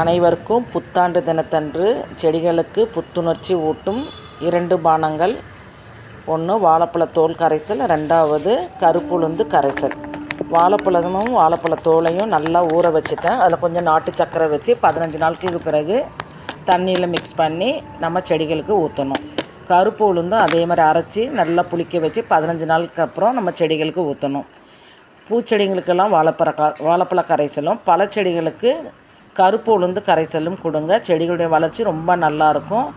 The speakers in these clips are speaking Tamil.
அனைவருக்கும் புத்தாண்டு தினத்தன்று செடிகளுக்கு புத்துணர்ச்சி ஊட்டும் இரண்டு பானங்கள். ஒன்று வாழைப்பழ தோல் கரைசல் ரெண்டாவது கருப்புளுந்து கரைசல். வாழைப்பழமும் வாழைப்பழ தோலையும் நல்லா ஊற வச்சுட்டேன். அதில் கொஞ்சம் நாட்டு சக்கரை வச்சு பதினஞ்சு நாட்களுக்கு பிறகு தண்ணியில் மிக்ஸ் பண்ணி நம்ம செடிகளுக்கு ஊற்றணும் கருப்பு உளுந்தும் அதே மாதிரி அரைச்சி நல்லா புளிக்க வச்சு பதினஞ்சு நாளுக்கு அப்புறம் நம்ம செடிகளுக்கு ஊற்றணும் பூச்செடிகளுக்கெல்லாம் வாழைப்பழ க வாழைப்பழ கரைசலும் பழச்செடிகளுக்கு கருப்பு உளுந்து கரைசலும் கொடுங்க. செடிகளுடைய வளர்ச்சி ரொம்ப நல்லாயிருக்கும்.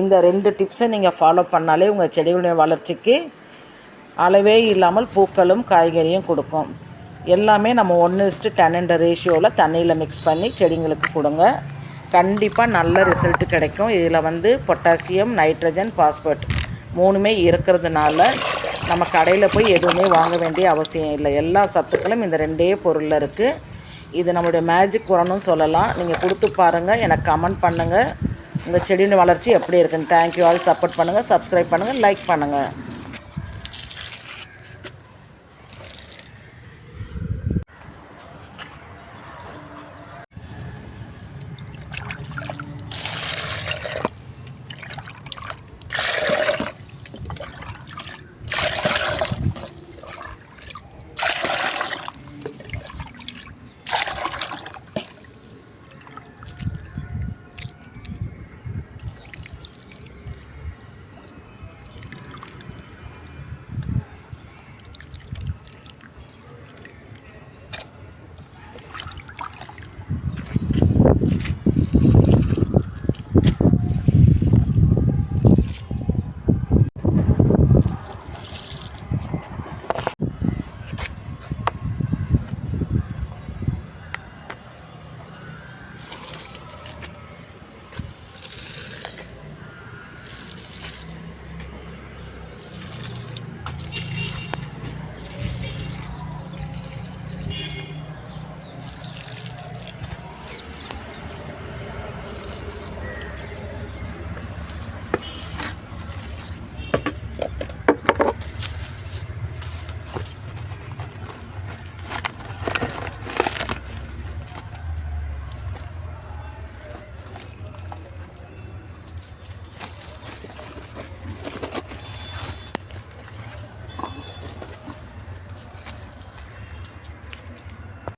இந்த ரெண்டு டிப்ஸை நீங்கள் ஃபாலோ பண்ணாலே உங்கள் செடிகளுடைய வளர்ச்சிக்கு அளவே இல்லாமல் பூக்களும் காய்கறியும் கொடுக்கும். எல்லாமே நம்ம ஒன்று இஸ்ட்டு டென்ன்ற ரேஷியோவில் தண்ணியில் மிக்ஸ் பண்ணி செடிங்களுக்கு கொடுங்க. கண்டிப்பாக நல்ல ரிசல்ட் கிடைக்கும். இதில் வந்து பொட்டாசியம் நைட்ரஜன் பாஸ்பேட் மூணுமே இருக்கிறதுனால நம்ம கடையில் போய் எதுவுமே வாங்க வேண்டிய அவசியம் இல்லை. எல்லா சத்துக்களும் இந்த ரெண்டே பொருளில் இருக்குது இது நம்மளுடைய மேஜிக் உரம்னு சொல்லலாம். நீங்கள் கொடுத்து பாருங்கள் எனக்கு கமெண்ட் பண்ணுங்கள் உங்கள் செடியின் வளர்ச்சி எப்படி இருக்குன்னு. தேங்க்யூ ஆல் சப்போர்ட் பண்ணுங்கள் சப்ஸ்கிரைப் பண்ணுங்கள் லைக் பண்ணுங்கள்